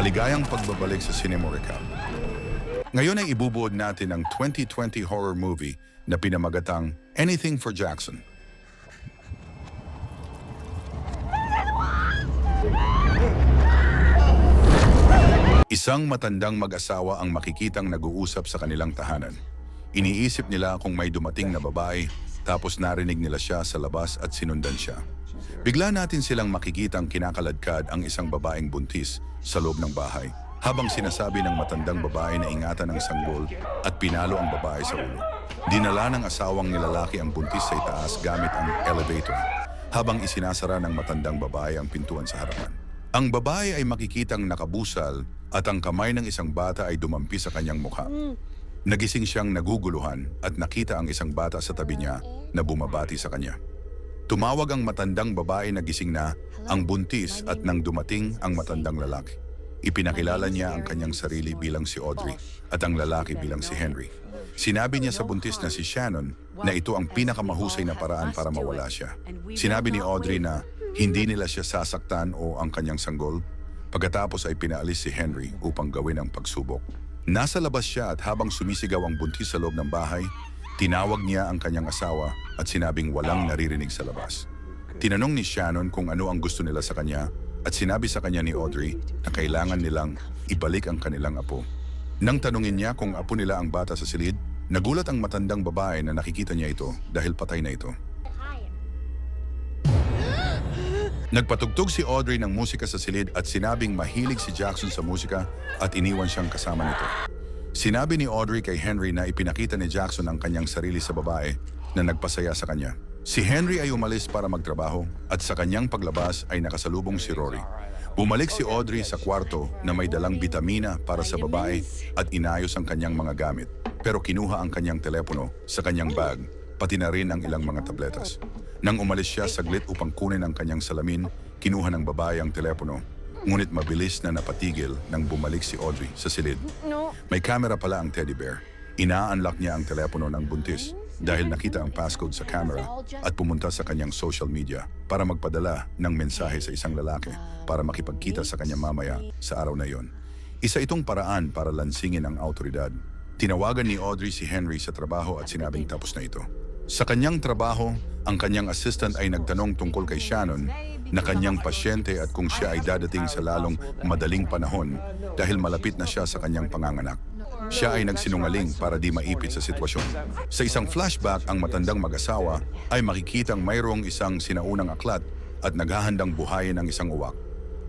Maligayang pagbabalik sa Cinema Recap. Ngayon ay ibubuod natin ang 2020 horror movie na pinamagatang Anything for Jackson. Isang matandang mag-asawa ang makikitang nag-uusap sa kanilang tahanan. Iniisip nila kung may dumating na babae, tapos narinig nila siya sa labas at sinundan siya. Bigla natin silang makikitang kinakaladkad ang isang babaeng buntis sa loob ng bahay, habang sinasabi ng matandang babae na ingatan ng sanggol at pinalo ang babae sa ulo. Dinala ng asawang nilalaki ang buntis sa itaas gamit ang elevator, habang isinasara ng matandang babae ang pintuan sa harapan. Ang babae ay makikitang nakabusal at ang kamay ng isang bata ay dumampi sa kanyang mukha. Nagising siyang naguguluhan at nakita ang isang bata sa tabi niya na bumabati sa kanya. Tumawag ang matandang babae na gising na ang buntis at nang dumating ang matandang lalaki. Ipinakilala niya ang kanyang sarili bilang si Audrey at ang lalaki bilang si Henry. Sinabi niya sa buntis na si Shannon na ito ang pinakamahusay na paraan para mawala siya. Sinabi ni Audrey na hindi nila siya sasaktan o ang kanyang sanggol. Pagkatapos ay pinaalis si Henry upang gawin ang pagsubok. Nasa labas siya at habang sumisigaw ang buntis sa loob ng bahay, tinawag niya ang kanyang asawa at sinabing walang naririnig sa labas. Tinanong ni Shannon kung ano ang gusto nila sa kanya at sinabi sa kanya ni Audrey na kailangan nilang ibalik ang kanilang apo. Nang tanungin niya kung apo nila ang bata sa silid, nagulat ang matandang babae na nakikita niya ito dahil patay na ito. Nagpatugtog si Audrey ng musika sa silid at sinabing mahilig si Jackson sa musika at iniwan siyang kasama nito. Sinabi ni Audrey kay Henry na ipinakita ni Jackson ang kanyang sarili sa babae na nagpasaya sa kanya. Si Henry ay umalis para magtrabaho at sa kanyang paglabas ay nakasalubong si Rory. Bumalik si Audrey sa kwarto na may dalang bitamina para sa babae at inayos ang kanyang mga gamit. Pero kinuha ang kanyang telepono sa kanyang bag, pati na rin ang ilang mga tabletas. Nang umalis siya saglit upang kunin ang kanyang salamin, kinuha ng babae ang telepono. Ngunit mabilis na napatigil nang bumalik si Audrey sa silid. May camera pala ang teddy bear. Ina-unlock niya ang telepono ng buntis dahil nakita ang passcode sa camera at pumunta sa kanyang social media para magpadala ng mensahe sa isang lalaki para makipagkita sa kanya mamaya sa araw na iyon. Isa itong paraan para lansingin ang autoridad. Tinawagan ni Audrey si Henry sa trabaho at sinabing tapos na ito. Sa kanyang trabaho, ang kanyang assistant ay nagtanong tungkol kay Shannon na kanyang pasyente at kung siya ay dadating sa lalong madaling panahon dahil malapit na siya sa kanyang panganganak. Siya ay nagsinungaling para di maipit sa sitwasyon. Sa isang flashback, ang matandang mag-asawa ay makikitang mayroong isang sinaunang aklat at naghahandang buhayin ang isang uwak.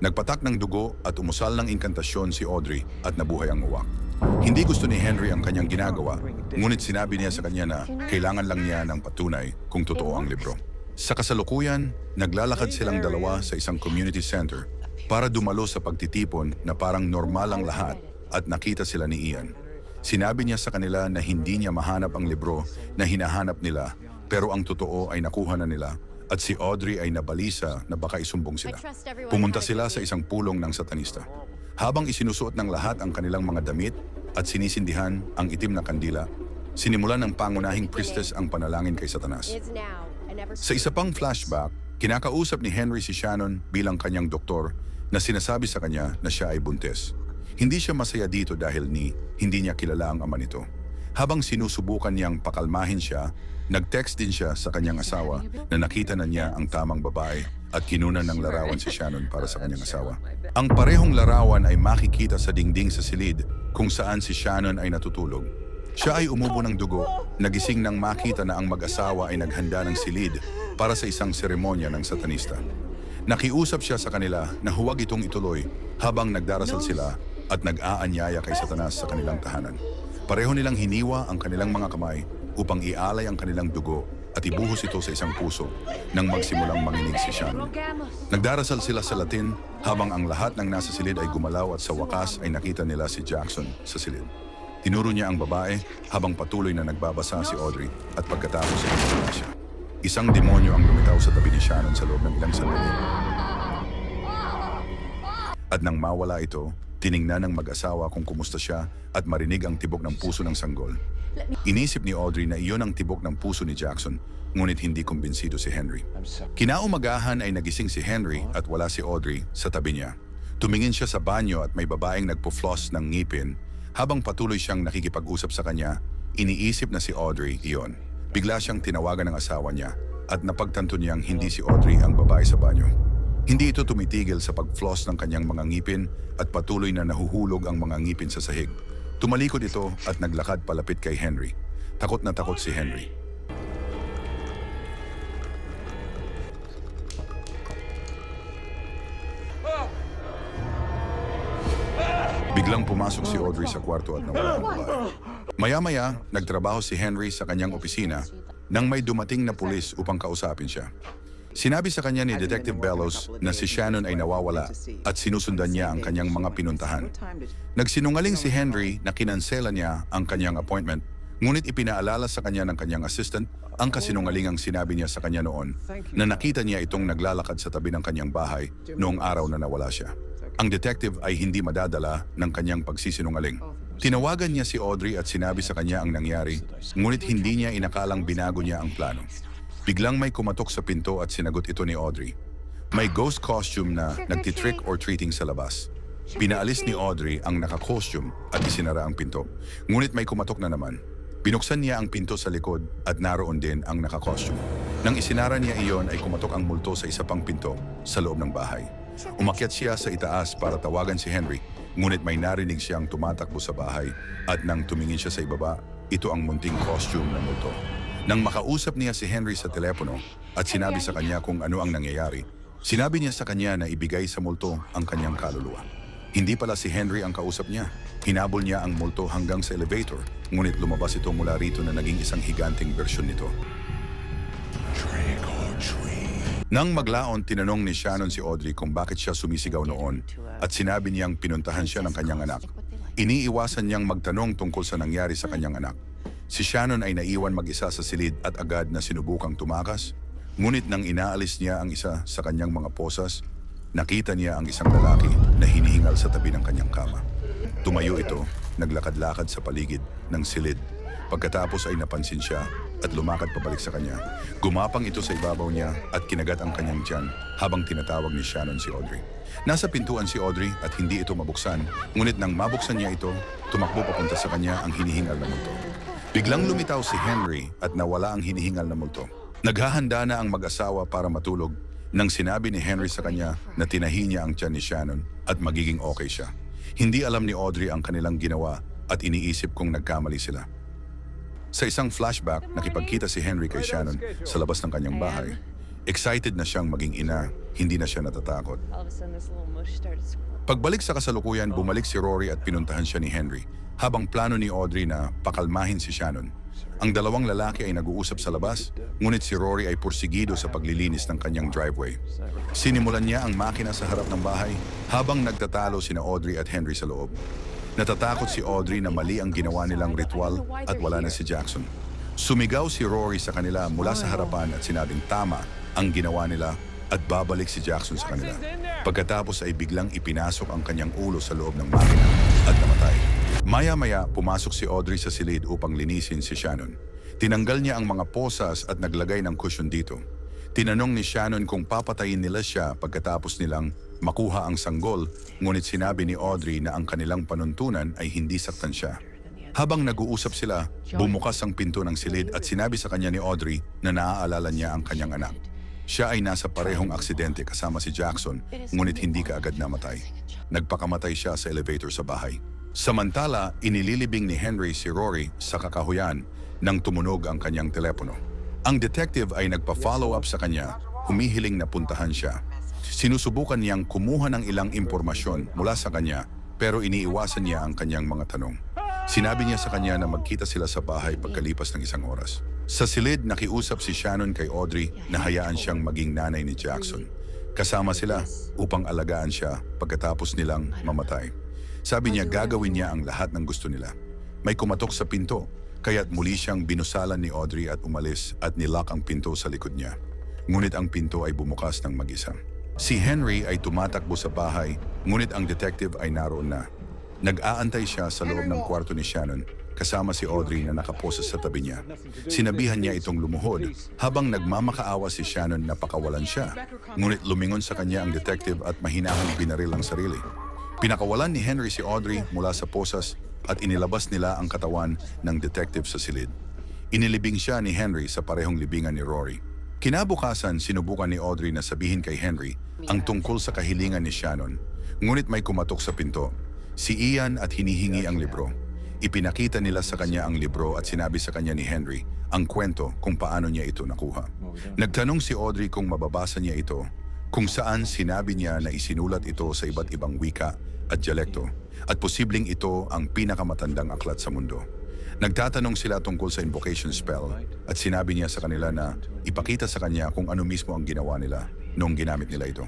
Nagpatak ng dugo at umusal ng inkantasyon si Audrey at nabuhay ang uwak. Hindi gusto ni Henry ang kanyang ginagawa, ngunit sinabi niya sa kanya na kailangan lang niya ng patunay kung totoo ang libro. Sa kasalukuyan, naglalakad silang dalawa sa isang community center para dumalo sa pagtitipon na parang normal ang lahat at nakita sila ni Ian. Sinabi niya sa kanila na hindi niya mahanap ang libro na hinahanap nila pero ang totoo ay nakuha na nila at si Audrey ay nabalisa na baka isumbong sila. Pumunta sila sa isang pulong ng satanista. Habang isinusuot ng lahat ang kanilang mga damit at sinisindihan ang itim na kandila, sinimulan ng pangunahing priestess ang panalangin kay Satanas. Sa isa pang flashback, kinakausap ni Henry si Shannon bilang kanyang doktor na sinasabi sa kanya na siya ay buntis. Hindi siya masaya dito dahil ni hindi niya kilala ang ama nito. Habang sinusubukan niyang pakalmahin siya, nag-text din siya sa kanyang asawa na nakita na niya ang tamang babae at kinunan ng larawan si Shannon para sa kanyang asawa. Ang parehong larawan ay makikita sa dingding sa silid kung saan si Shannon ay natutulog. Siya ay umubo ng dugo, nagising nang makita na ang mag-asawa ay naghanda ng silid para sa isang seremonya ng satanista. Nakiusap siya sa kanila na huwag itong ituloy habang nagdarasal sila at nag-aanyaya kay Satanas sa kanilang tahanan. Pareho nilang hiniwa ang kanilang mga kamay upang ialay ang kanilang dugo at ibuhos ito sa isang puso nang magsimulang manginig si Shannon. Nagdarasal sila sa Latin habang ang lahat ng nasa silid ay gumalaw at sa wakas ay nakita nila si Jackson sa silid. Tinuro niya ang babae habang patuloy na nagbabasa si Audrey at pagkatapos ay nawala siya. Isang demonyo ang lumitaw sa tabi ni Shannon sa loob ng ilang sandali. At nang mawala ito, tiningnan ng mag-asawa kung kumusta siya at marinig ang tibok ng puso ng sanggol. Inisip ni Audrey na iyon ang tibok ng puso ni Jackson, ngunit hindi kumbinsido si Henry. Kinaumagahan ay nagising si Henry at wala si Audrey sa tabi niya. Tumingin siya sa banyo at may babaeng nagpo-floss ng ngipin. Habang patuloy siyang nakikipag-usap sa kanya, iniisip na si Audrey iyon. Bigla siyang tinawagan ng asawa niya at napagtanto niyang hindi si Audrey ang babae sa banyo. Hindi ito tumitigil sa pag-floss ng kanyang mga ngipin at patuloy na nahuhulog ang mga ngipin sa sahig. Tumalikod ito at naglakad palapit kay Henry. Takot na takot si Henry. Biglang pumasok si Audrey sa kwarto at nawala ang babae. Maya-maya, nagtrabaho si Henry sa kanyang opisina nang may dumating na pulis upang kausapin siya. Sinabi sa kanya ni Detective Bellows na si Shannon ay nawawala at sinusundan niya ang kanyang mga pinuntahan. Nagsinungaling si Henry na kinansela niya ang kanyang appointment, ngunit ipinaalala sa kanya ng kanyang assistant ang kasinungalingang sinabi niya sa kanya noon na nakita niya itong naglalakad sa tabi ng kanyang bahay noong araw na nawala siya. Ang detective ay hindi madadala ng kanyang pagsisinungaling. Tinawagan niya si Audrey at sinabi sa kanya ang nangyari, ngunit hindi niya inakalang binago niya ang plano. Biglang may kumatok sa pinto at sinagot ito ni Audrey. May ghost costume na nagtitrick or treating sa labas. Pinaalis ni Audrey ang naka-costume at isinara ang pinto. Ngunit may kumatok na naman. Binuksan niya ang pinto sa likod at naroon din ang naka-costume. Nang isinara niya iyon ay kumatok ang multo sa isa pang pinto sa loob ng bahay. Umakyat siya sa itaas para tawagan si Henry, ngunit may narinig siyang tumatakbo sa bahay at nang tumingin siya sa ibaba, ito ang munting costume ng multo. Nang makausap niya si Henry sa telepono at sinabi sa kanya kung ano ang nangyayari, sinabi niya sa kanya na ibigay sa multo ang kanyang kaluluwa. Hindi pala si Henry ang kausap niya. Hinabol niya ang multo hanggang sa elevator, ngunit lumabas ito mula rito na naging isang higanting bersyon nito. Nang maglaon, tinanong ni Shannon si Audrey kung bakit siya sumisigaw noon at sinabi niyang pinuntahan siya ng kanyang anak. Iniiwasan niyang magtanong tungkol sa nangyari sa kanyang anak. Si Shannon ay naiwan mag-isa sa silid at agad na sinubukang tumakas. Ngunit nang inaalis niya ang isa sa kanyang mga posas, nakita niya ang isang lalaki na hinihingal sa tabi ng kanyang kama. Tumayo ito, naglakad-lakad sa paligid ng silid. Pagkatapos ay napansin siya at lumakad pabalik sa kanya. Gumapang ito sa ibabaw niya at kinagat ang kanyang tiyan habang tinatawag ni Shannon si Audrey. Nasa pintuan si Audrey at hindi ito mabuksan, ngunit nang mabuksan niya ito, tumakbo papunta sa kanya ang hinihingal na multo. Biglang lumitaw si Henry at nawala ang hinihingal na multo. Naghahanda na ang mag-asawa para matulog nang sinabi ni Henry sa kanya na tinahi niya ang tiyan ni Shannon at magiging okay siya. Hindi alam ni Audrey ang kanilang ginawa at iniisip kung nagkamali sila. Sa isang flashback, nakipagkita si Henry kay Shannon sa labas ng kanyang bahay. Excited na siyang maging ina, hindi na siya natatakot. Pagbalik sa kasalukuyan, bumalik si Rory at pinuntahan siya ni Henry, habang plano ni Audrey na pakalmahin si Shannon. Ang dalawang lalaki ay nag-uusap sa labas, ngunit si Rory ay pursigido sa paglilinis ng kanyang driveway. Sinimulan niya ang makina sa harap ng bahay habang nagtatalo sina Audrey at Henry sa loob. Natatakot si Audrey na mali ang ginawa nilang ritual at wala na si Jackson. Sumigaw si Rory sa kanila mula sa harapan at sinabing tama ang ginawa nila at babalik si Jackson sa kanila. Pagkatapos ay biglang ipinasok ang kanyang ulo sa loob ng makina at namatay. Maya-maya, pumasok si Audrey sa silid upang linisin si Shannon. Tinanggal niya ang mga posas at naglagay ng cushion dito. Tinanong ni Shannon kung papatayin nila siya pagkatapos nilang makuha ang sanggol, ngunit sinabi ni Audrey na ang kanilang panuntunan ay hindi saktan siya. Habang nag-uusap sila, bumukas ang pinto ng silid at sinabi sa kanya ni Audrey na naaalala niya ang kanyang anak. Siya ay nasa parehong aksidente kasama si Jackson, ngunit hindi kaagad namatay. Nagpakamatay siya sa elevator sa bahay. Samantala, inililibing ni Henry si Rory sa kakahuyan nang tumunog ang kanyang telepono. Ang detective ay nagpa-follow up sa kanya, humihiling na puntahan siya. Sinusubukan niyang kumuha ng ilang impormasyon mula sa kanya pero iniiwasan niya ang kanyang mga tanong. Sinabi niya sa kanya na magkita sila sa bahay pagkalipas ng isang oras. Sa silid, nakiusap si Shannon kay Audrey na hayaan siyang maging nanay ni Jackson. Kasama sila upang alagaan siya pagkatapos nilang mamatay. Sabi niya gagawin niya ang lahat ng gusto nila. May kumatok sa pinto, kaya't muli siyang binusalan ni Audrey at umalis at nilock ang pinto sa likod niya. Ngunit ang pinto ay bumukas ng mag-isa. Si Henry ay tumatakbo sa bahay, ngunit ang detective ay naroon na. Nag-aantay siya sa loob ng kwarto ni Shannon kasama si Audrey na nakaposes sa tabi niya. Sinabihan niya itong lumuhod habang nagmamakaawa si Shannon na pakawalan siya. Ngunit lumingon sa kanya ang detective at mahinahong binaril ang sarili. Pinakawalan ni Henry si Audrey mula sa posas at inilabas nila ang katawan ng detective sa silid. Inilibing siya ni Henry sa parehong libingan ni Rory. Kinabukasan, sinubukan ni Audrey na sabihin kay Henry ang tungkol sa kahilingan ni Shannon. Ngunit may kumatok sa pinto. Si Ian at hinihingi ang libro. Ipinakita nila sa kanya ang libro at sinabi sa kanya ni Henry ang kwento kung paano niya ito nakuha. Nagtanong si Audrey kung mababasa niya ito, kung saan sinabi niya na isinulat ito sa iba't ibang wika at dialekto, at posibleng ito ang pinakamatandang aklat sa mundo. Nagtatanong sila tungkol sa invocation spell at sinabi niya sa kanila na ipakita sa kanya kung ano mismo ang ginawa nila noong ginamit nila ito.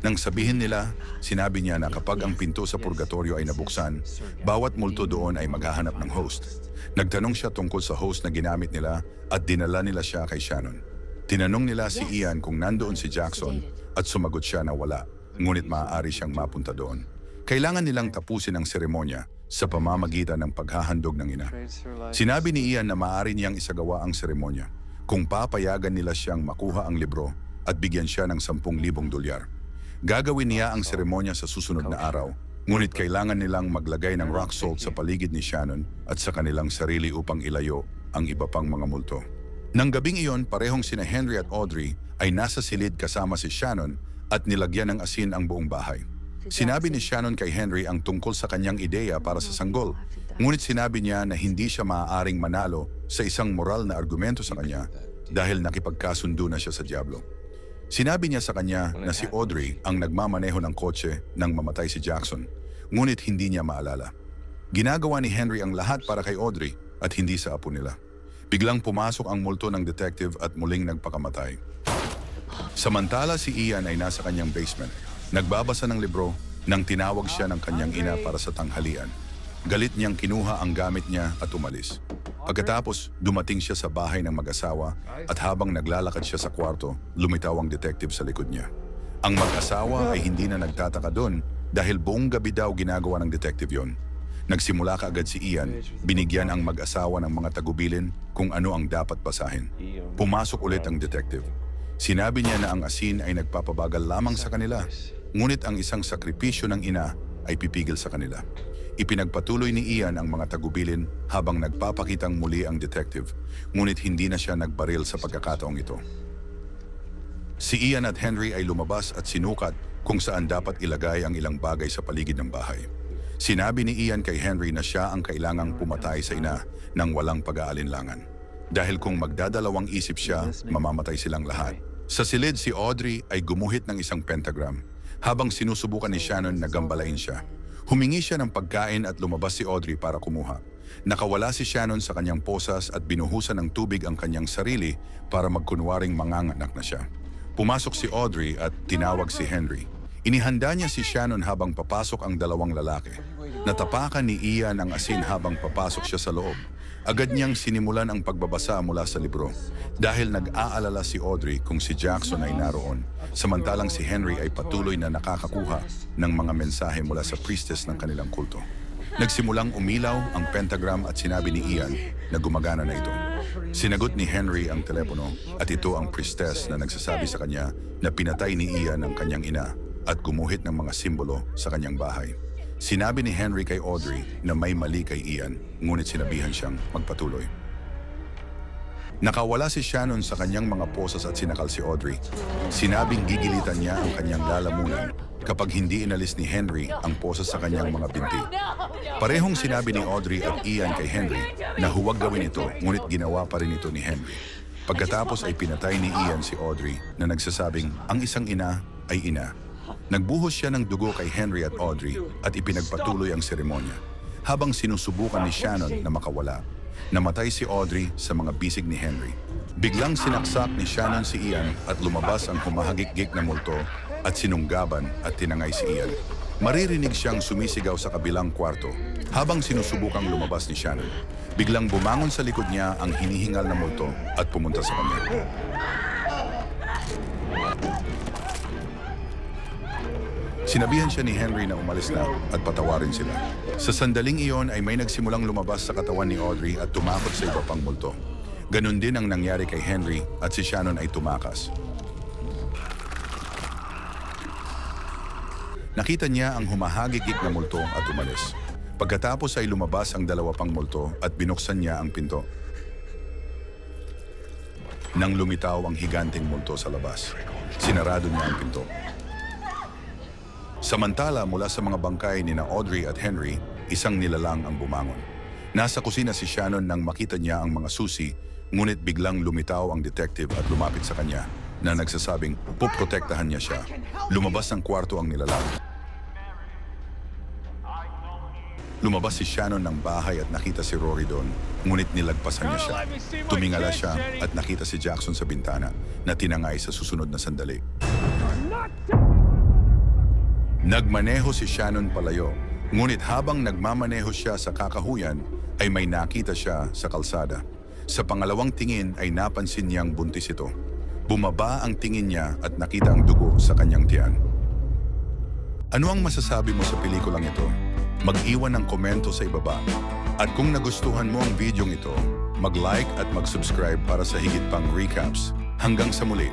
Nang sabihin nila, sinabi niya na kapag ang pinto sa purgatorio ay nabuksan, bawat multo doon ay maghahanap ng host. Nagtanong siya tungkol sa host na ginamit nila at dinala nila siya kay Shannon. Tinanong nila si Ian kung nandoon si Jackson at sumagot siya na wala, ngunit maaari siyang mapunta doon. Kailangan nilang tapusin ang seremonya sa pamamagitan ng paghahandog ng ina. Sinabi ni Ian na maaari niyang isagawa ang seremonya kung papayagan nila siyang makuha ang libro at bigyan siya ng 10,000 dolyar. Gagawin niya ang seremonya sa susunod na araw, ngunit kailangan nilang maglagay ng rock salt sa paligid ni Shannon at sa kanilang sarili upang ilayo ang iba pang mga multo. Nang gabing iyon, parehong sina Henry at Audrey ay nasa silid kasama si Shannon at nilagyan ng asin ang buong bahay. Sinabi ni Shannon kay Henry ang tungkol sa kanyang ideya para sa sanggol. Ngunit sinabi niya na hindi siya maaaring manalo sa isang moral na argumento sa kanya dahil nakipagkasundo na siya sa Diablo. Sinabi niya sa kanya na si Audrey ang nagmamaneho ng kotse nang mamatay si Jackson, ngunit hindi niya maalala. Ginagawa ni Henry ang lahat para kay Audrey at hindi sa apo nila. Biglang pumasok ang multo ng detective at muling nagpakamatay. Samantala si Ian ay nasa kanyang basement. Nagbabasa ng libro nang tinawag siya ng kanyang ina para sa tanghalian. Galit niyang kinuha ang gamit niya at umalis. Pagkatapos, dumating siya sa bahay ng mag-asawa at habang naglalakad siya sa kwarto, lumitaw ang detective sa likod niya. Ang mag-asawa ay hindi na nagtataka doon dahil buong gabi daw ginagawa ng detective yon. Nagsimula kaagad si Ian, binigyan ang mag-asawa ng mga tagubilin kung ano ang dapat basahin. Pumasok ulit ang detective. Sinabi niya na ang asin ay nagpapabagal lamang sa kanila, ngunit ang isang sakripisyo ng ina ay pipigil sa kanila. Ipinagpatuloy ni Ian ang mga tagubilin habang nagpapakitang muli ang detective, ngunit hindi na siya nagbaril sa pagkakataong ito. Si Ian at Henry ay lumabas at sinukat kung saan dapat ilagay ang ilang bagay sa paligid ng bahay. Sinabi ni Ian kay Henry na siya ang kailangang pumatay sa ina nang walang pag-aalinlangan. Dahil kung magdadalawang isip siya, mamamatay silang lahat. Sa silid si Audrey ay gumuhit ng isang pentagram habang sinusubukan ni Shannon na gambalain siya. Humingi siya ng pagkain at lumabas si Audrey para kumuha. Nakawala si Shannon sa kanyang posas at binuhusan ng tubig ang kanyang sarili para magkunwaring manganganak na siya. Pumasok si Audrey at tinawag si Henry. Inihanda niya si Shannon habang papasok ang dalawang lalaki. Natapakan ni Ian ang asin habang papasok siya sa loob. Agad niyang sinimulan ang pagbabasa mula sa libro dahil nag-aalala si Audrey kung si Jackson ay naroon, samantalang si Henry ay patuloy na nakakakuha ng mga mensahe mula sa priestess ng kanilang kulto. Nagsimulang umilaw ang pentagram at sinabi ni Ian na gumagana na ito. Sinagot ni Henry ang telepono at ito ang priestess na nagsasabi sa kanya na pinatay ni Ian ang kanyang ina at gumuhit ng mga simbolo sa kanyang bahay. Sinabi ni Henry kay Audrey na may mali kay Ian, ngunit sinabihan siyang magpatuloy. Nakawala si Shannon sa kanyang mga posas at sinakal si Audrey. Sinabing gigilitan niya ang kanyang lalamunan kapag hindi inalis ni Henry ang posas sa kanyang mga binti. Parehong sinabi ni Audrey at Ian kay Henry na huwag gawin ito ngunit ginawa pa rin ito ni Henry. Pagkatapos ay pinatay ni Ian si Audrey na nagsasabing ang isang ina ay ina. Nagbuhos siya ng dugo kay Henry at Audrey at ipinagpatuloy ang seremonya habang sinusubukan ni Shannon na makawala. Namatay si Audrey sa mga bisig ni Henry. Biglang sinaksak ni Shannon si Ian at lumabas ang humahagik-gik na multo at sinunggaban at tinangay si Ian. Maririnig siyang sumisigaw sa kabilang kwarto habang sinusubukang lumabas ni Shannon. Biglang bumangon sa likod niya ang hinihingal na multo at pumunta sa kanya. Sinabihan siya ni Henry na umalis na at patawarin sila. Sa sandaling iyon ay may nagsimulang lumabas sa katawan ni Audrey at tumakot sa iba pang multo. Ganon din ang nangyari kay Henry at si Shannon ay tumakas. Nakita niya ang humahagikik na multo at umalis. Pagkatapos ay lumabas ang dalawa pang multo at binuksan niya ang pinto. Nang lumitaw ang higanting multo sa labas, sinarado niya ang pinto. Samantala mula sa mga bangkay ni na Audrey at Henry, isang nilalang ang bumangon. Nasa kusina si Shannon nang makita niya ang mga susi, ngunit biglang lumitaw ang detective at lumapit sa kanya na nagsasabing puprotektahan niya siya. Lumabas ng kwarto ang nilalang. Lumabas si Shannon ng bahay at nakita si Rory doon, ngunit nilagpasan niya siya. Tumingala siya at nakita si Jackson sa bintana na tinangay sa susunod na sandali. Nagmaneho si Shannon palayo, ngunit habang nagmamaneho siya sa kakahuyan, ay may nakita siya sa kalsada. Sa pangalawang tingin ay napansin niyang buntis ito. Bumaba ang tingin niya at nakita ang dugo sa kanyang tiyan. Ano ang masasabi mo sa pelikulang ito? Mag-iwan ng komento sa ibaba. At kung nagustuhan mo ang videong ito, mag-like at mag-subscribe para sa higit pang recaps. Hanggang sa muli.